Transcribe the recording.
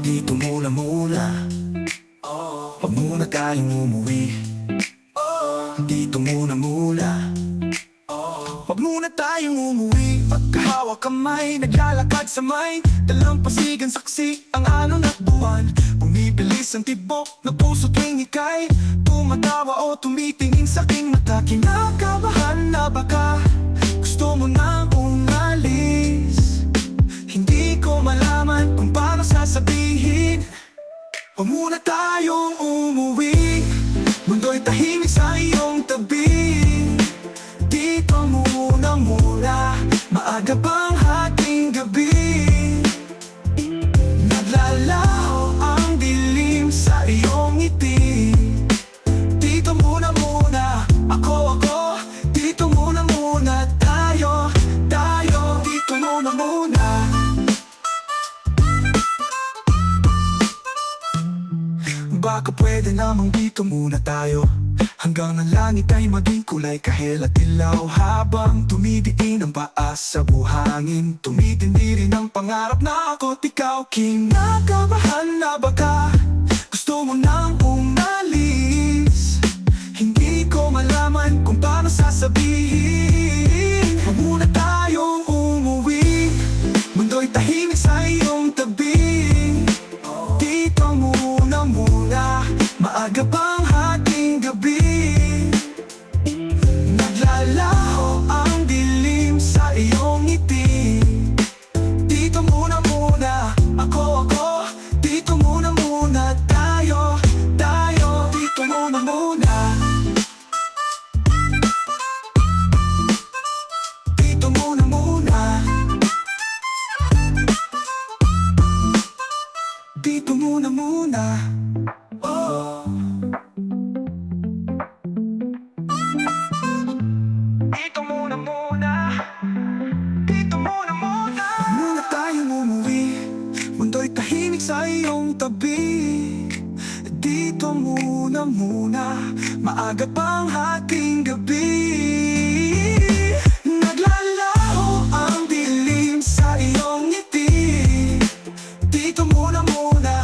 Dito muna muna Huwag muna tayong umuwi. Dito muna muna Huwag muna tayong umuwi. Pagkahawak kamay, naglalakad sa may Dalampasigan saksi ang ano at buwan. Bumibilis ang tibok ng puso tuwing ikay. Tumatawa o tumitingin sa aking mata. Kinakabahan na baka Huwag muna tayong umuwi. Mundo'y tahimik sa iyong tabi. Dito muna muna. Maaga pang Baka pwede namang dito muna tayo. Hanggang ang langit ay maging kulay kahel at ilaw Habang tumidiin ang paa sa buhangin Tumitindi rin ang pangarap na ako't ikaw. Kinakabahan na baka Gusto mo nang Dito muna muna. Oh. Dito muna muna. Dito muna muna. Muna tayong umuwi. Mundo'y tahimik sa iyong tabi. Dito muna muna. Maaga pang hating gabi muna muna.